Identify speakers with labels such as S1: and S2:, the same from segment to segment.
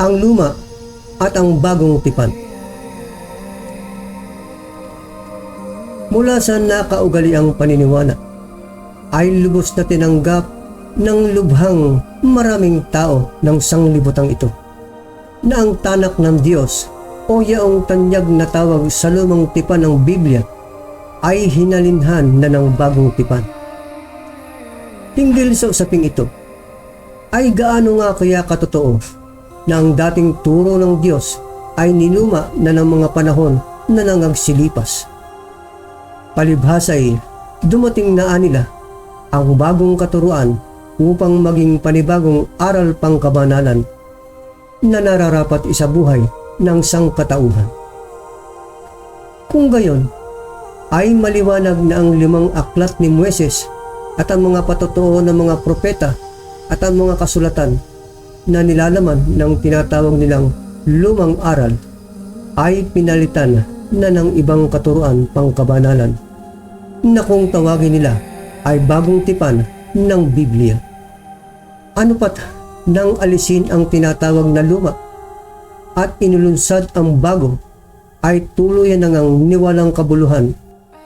S1: ang luma at ang bagong tipan. Mula sa nakaugaliang paniniwala ay lubos na tinanggap ng lubhang maraming tao ng sanglibutang ito na ang tanak ng Diyos o yaong tanyag na tawag sa lumang tipan ng Biblia ay hinalinhan na ng bagong tipan. Hinggil sa usaping ito, ay gaano nga kaya katotoo na ang dating turo ng Diyos ay niluma na ng mga panahon na nangagsilipas. Palibhasa ay dumating na nila ang bagong katuruan upang maging panibagong aral pangkabanalan na nararapat isabuhay ng sangkatauhan. Kung gayon, ay maliwanag na ang limang aklat ni Mueses at ang mga patotoo ng mga propeta at ang mga kasulatan na nilalaman ng tinatawag nilang lumang aral ay pinalitan na ng ibang katuruan pangkabanalan na kung tawagin nila ay bagong tipan ng Biblia. Ano pat nang alisin ang tinatawag na luma at inulunsad ang bago ay tuluyan ngang niwalang kabuluhan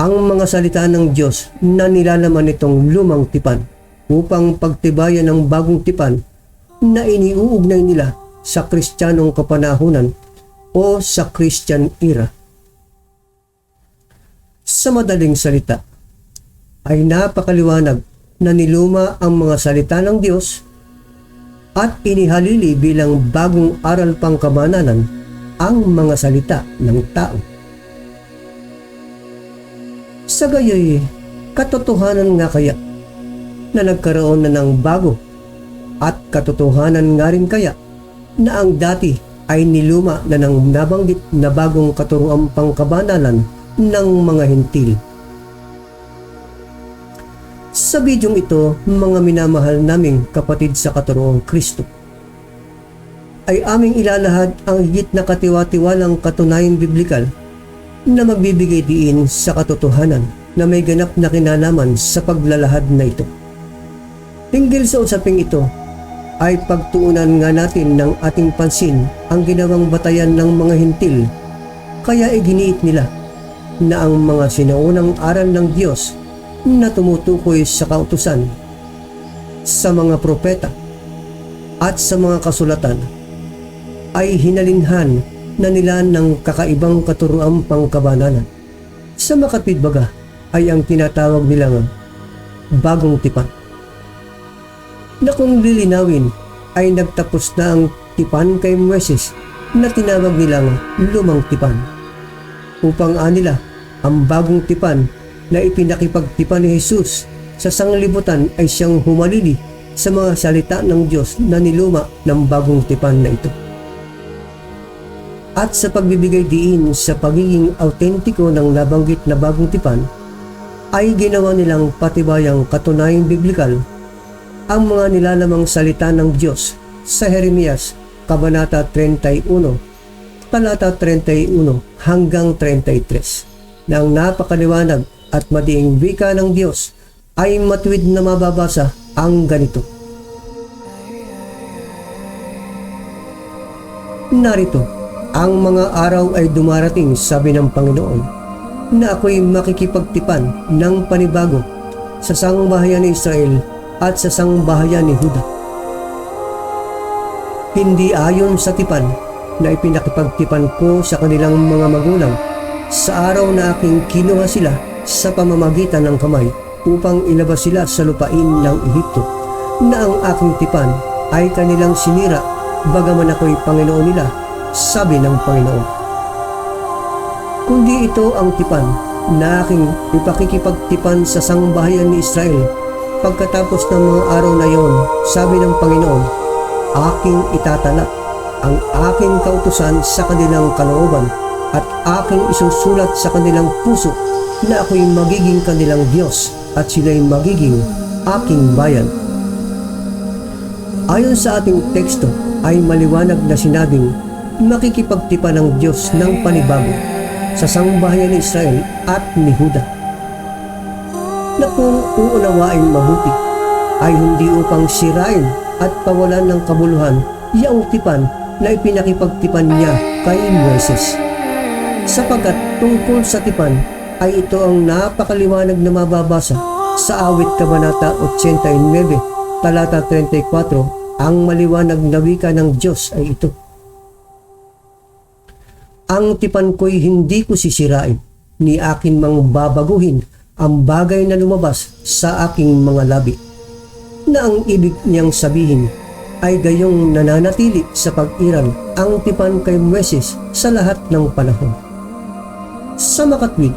S1: ang mga salita ng Diyos na nilalaman nitong lumang tipan upang pagtibayan ng bagong tipan na iniuugnay nila sa kristyanong kapanahunan o sa Christian era. Sa madaling salita, ay napakaliwanag na niluma ang mga salita ng Diyos at inihalili bilang bagong aral pangkabanalan ang mga salita ng tao. Sa gayoy, katotohanan nga kaya na nagkaroon na ng bago at katotohanan nga rin kaya na ang dati ay niluma na ng nabanggit na bagong katuruang pangkabanalan ng mga hintil. Sa bidyong ito, mga minamahal naming kapatid sa katuroang Kristo, ay aming ilalahad ang higit na katiwa-tiwalang katunayang biblikal na magbibigay diin sa katotohanan na may ganap na kinalaman sa paglalahad na ito. Hinggil sa usaping ito, ay pagtuunan nga natin ng ating pansin ang ginawang batayan ng mga hintil, kaya iginiit nila na ang mga sinaunang aral ng Diyos na tumutukoy sa kautusan, sa mga propeta, at sa mga kasulatan ay hinalinhan na nila ng kakaibang katuruang pangkabanalan. Sa makatwidbaga ay ang tinatawag nilang bagong tipan. Na kung lilinawin ay nagtapos na ang tipan kay Moises na tinawag nilang lumang tipan. Upang anila ang bagong tipan na ipinakipagtipan ni Jesus sa sanglibutan ay siyang humalili sa mga salita ng Diyos na niluma ng bagong tipan na ito. At sa pagbibigay diin sa pagiging autentiko ng nabanggit na bagong tipan, ay ginawa nilang patibayang katunayang biblikal ang mga nilalamang salita ng Diyos sa Jeremias Kabanata 31, talata 31 hanggang 33 na ang napakaliwanag at madiing wika ng Diyos ay matuwid na mababasa ang ganito. Narito, ang mga araw ay dumarating, sabi ng Panginoon, na ako'y makikipagtipan ng panibago sa sangbahayan ni Israel at sa sangbahayan ni Huda. Hindi ayon sa tipan na ipinakipagtipan ko sa kanilang mga magulang sa araw na aking kinuha sila sa pamamagitan ng kamay upang ilabas sila sa lupain ng Ehipto na ang aking tipan ay kanilang sinira bagaman ako'y Panginoon nila sabi ng Panginoon. Kundi ito ang tipan na aking ipakikipagtipan sa sangbahayan ni Israel pagkatapos ng mga araw na yon, sabi ng Panginoon, aking itatala ang aking kautusan sa kanilang kalooban at aking isusulat sa kanilang puso na ako'y magiging kanilang Diyos at sila'y magiging aking bayan Ayon sa ating teksto ay maliwanag na sinabing makikipagtipan ng Diyos ng panibago sa sangbahayan ni Israel at ni Huda na kung uunawain mabuti ay hindi upang sirain at pawalan ng kabuluhan yaong tipan na ipinakipagtipan niya kay Moises. Sapagkat tungkol sa tipan ay ito ang napakaliwanag na mababasa sa awit kabanata 89 talata 34 ang maliwanag na wika ng Diyos ay ito. Ang tipan ko'y hindi ko sisirain, ni akin mang babaguhin ang bagay na lumabas sa aking mga labi. Na ang ibig niyang sabihin ay gayong nananatili sa pag-iral ang tipan kay Moses sa lahat ng panahon. Sa makatwid,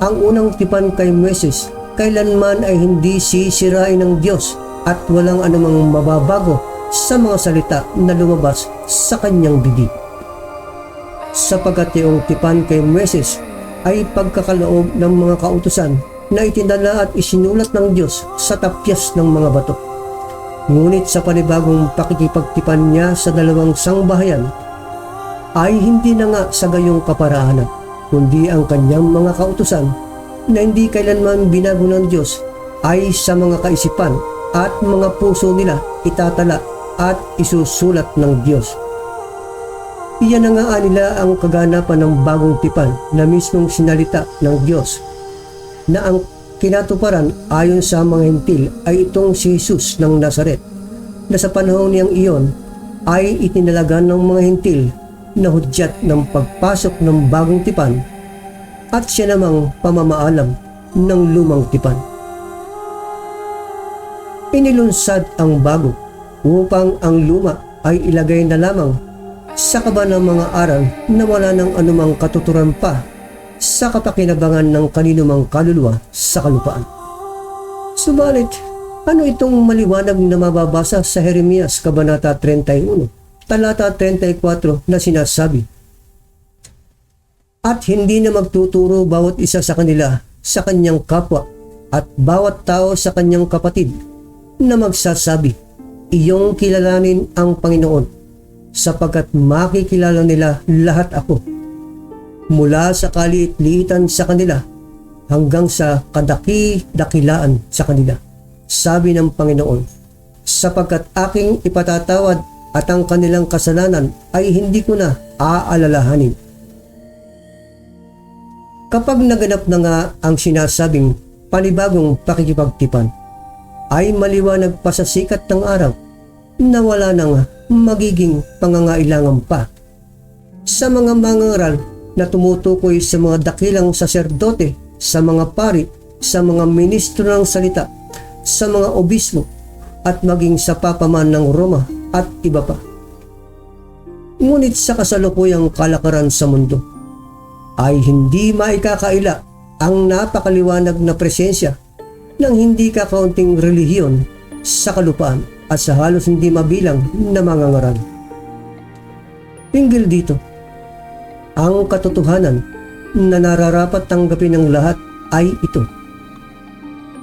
S1: ang unang tipan kay Moses kailanman ay hindi sisirain ng Diyos at walang anumang mababago sa mga salita na lumabas sa kanyang bibig. Sapagkat yung tipan kay Moses ay pagkakaloob ng mga kautusan na itinala at isinulat ng Diyos sa tapyas ng mga bato. Ngunit sa panibagong pakikipagtipan niya sa dalawang sangbahayan, ay hindi na nga sa gayong kaparaanan, kundi ang kanyang mga kautusan na hindi kailanman binago ng Diyos ay sa mga kaisipan at mga puso nila itatala at isusulat ng Diyos. Iyan na nga nila ang kaganapan ng bagong tipan na mismong sinalita ng Diyos na ang kinatuparan ayon sa mga hintil ay itong si Jesus ng Nazaret na sa panahon niyang iyon ay itinalagan ng mga hintil na hudyat ng pagpasok ng bagong tipan at siya namang pamamaalam ng lumang tipan. Inilunsad ang bago upang ang luma ay ilagay na lamang sa kaba ng mga aral na wala ng anumang katuturan pa sa kapakinabangan ng kaninumang kaluluwa sa kalupaan. Subalit, ano itong maliwanag na mababasa sa Jeremias Kabanata 31, talata 34 na sinasabi, At hindi na magtuturo bawat isa sa kanila sa kanyang kapwa at bawat tao sa kanyang kapatid na magsasabi, Iyong kilalanin ang Panginoon sapagkat makikilala nila lahat ako mula sa kaliit-liitan sa kanila hanggang sa kadaki-dakilaan sa kanila. Sabi ng Panginoon, sapagkat aking ipatatawad at ang kanilang kasalanan ay hindi ko na aalalahanin. Kapag naganap na nga ang sinasabing panibagong pakikipagtipan, ay maliwanag pa sa sikat ng araw na wala nang magiging pangangailangan pa. Sa mga mangaral na tumutukoy sa mga dakilang saserdote, sa mga pari, sa mga ministro ng salita, sa mga obispo, at maging sa papaman ng Roma at iba pa. Ngunit sa kasalukuyang kalakaran sa mundo, ay hindi maikakaila ang napakaliwanag na presensya ng hindi kakaunting relihiyon sa kalupaan at sa halos hindi mabilang na mga ngaral. Hinggil dito, ang katotohanan na nararapat tanggapin ng lahat ay ito.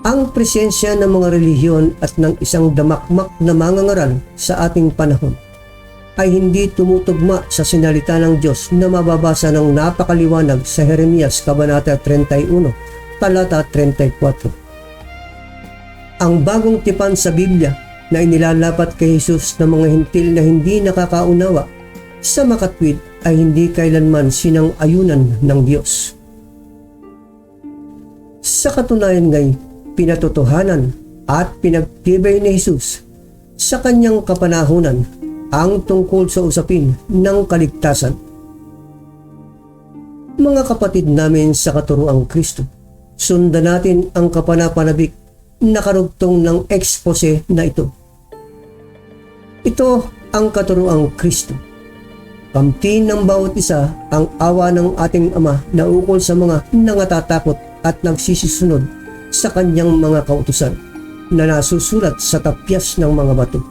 S1: Ang presensya ng mga relihiyon at ng isang damakmak na mangangaral sa ating panahon ay hindi tumutugma sa sinalita ng Diyos na mababasa ng napakaliwanag sa Jeremias Kabanata 31, talata 34. Ang bagong tipan sa Biblia na inilalapat kay Jesus ng mga hintil na hindi nakakaunawa sa makatwid ay hindi kailanman sinang ayunan ng Diyos. Sa katunayan ngay, pinatotohanan at pinagtibay ni Jesus sa kanyang kapanahunan ang tungkol sa usapin ng kaligtasan. Mga kapatid namin sa katuruang Kristo, sundan natin ang kapanapanabik na karugtong ng expose na ito. Ito ang katuruang Kristo. Kamtin ng bawat isa ang awa ng ating Ama na ukol sa mga nangatatakot at nagsisisunod sa kanyang mga kautusan na nasusulat sa tapyas ng mga bato.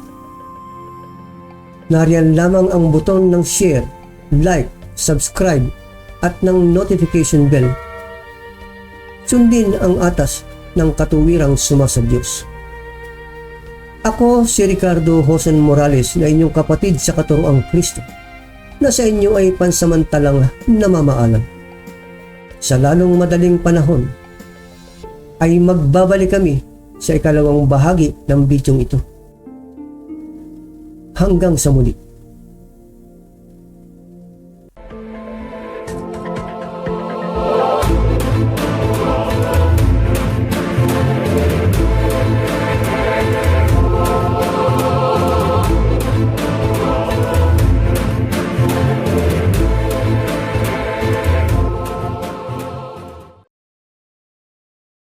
S1: Nariyan lamang ang buton ng share, like, subscribe at ng notification bell. Sundin ang atas ng katuwirang suma sa Diyos. Ako si Ricardo Josen Morales na inyong kapatid sa katuroang Kristo na sa inyo ay pansamantalang namamaalam. Sa lalong madaling panahon ay magbabalik kami sa ikalawang bahagi ng bidyong ito. Hanggang sa muli.